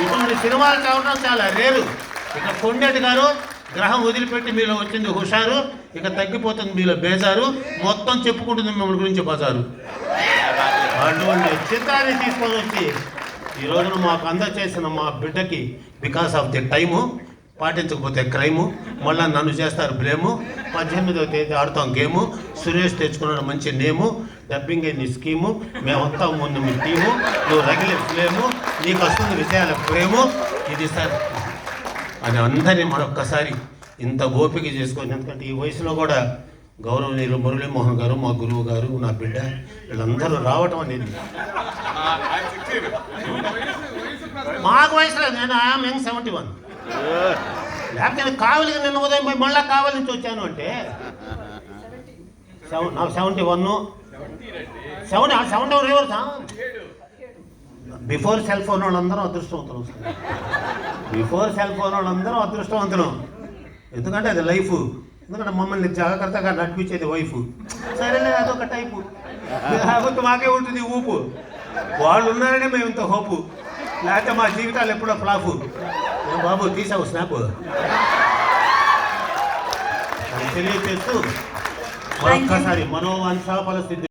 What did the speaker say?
ఇప్పుడు సినిమాలు కావడం చాలా రేరు. ఇక కొండేటి గారు గ్రహం వదిలిపెట్టి మీలో వచ్చింది హుషారు ఇక తగ్గిపోతుంది మీలో బేజారు మొత్తం చెప్పుకుంటుంది మిమ్మల్ని గురించి బజారు. అటువంటి చిత్రాన్ని తీసుకొని వచ్చి ఈ రోజున మాకు అందచేసిన మా బిడ్డకి బికాస్ ఆఫ్ ది టైము పాటించకపోతే క్రైము మళ్ళీ నన్ను చేస్తారు బ్లేము. పద్దెనిమిదవ తేదీ ఆడతాం గేము. సురేష్ తెచ్చుకున్నాడు మంచి నేము. డబ్బింగ్ అయింది స్కీము. మేమంతా ముందు మీ టీము. నువ్వు రగిలే ఫ్లేము. నీకు వస్తుంది విజయాల ప్రేము. ఇది సార్. అని అందరినీ మరొక్కసారి ఇంత ఓపిక చేసుకొని ఎందుకంటే ఈ వయసులో కూడా గౌరవనీయులు మురళీమోహన్ గారు మా గురువు గారు నా బిడ్డ వీళ్ళందరూ రావటం అనేది మాకు వయసులో నేను ఐఎమ్ యంగ్ సెవెంటీ వన్ లేకపోతే నేను కావలికి నిన్న ఉదయం పోయి మళ్ళా కావలి నుంచి వచ్చాను అంటే? Seven seventy one. Seven seventy one reverse before cell phone వాళ్ళందరూ అదృష్టవంతులు. బిఫోర్ సెల్ ఫోన్ వాళ్ళందరూ అదృష్టవంతులు. ఎందుకంటే అది లైఫ్. ఎందుకంటే మమ్మల్ని జాగ్రత్తగా నడిపించేది వైఫ్. సరేలే అదొక టైపు. కాకపోతే మాకే ఉంటుంది ఊపు. వాళ్ళు ఉన్నారనే మేము ఇంత హోపు. లేకపోతే మా జీవితాలు ఎప్పుడో flop. ఏం బాబు తీసావు స్నాప్ తెలియచేస్తూ మరొక్కసారి మనోవాంఛ ఫలసిద్ధి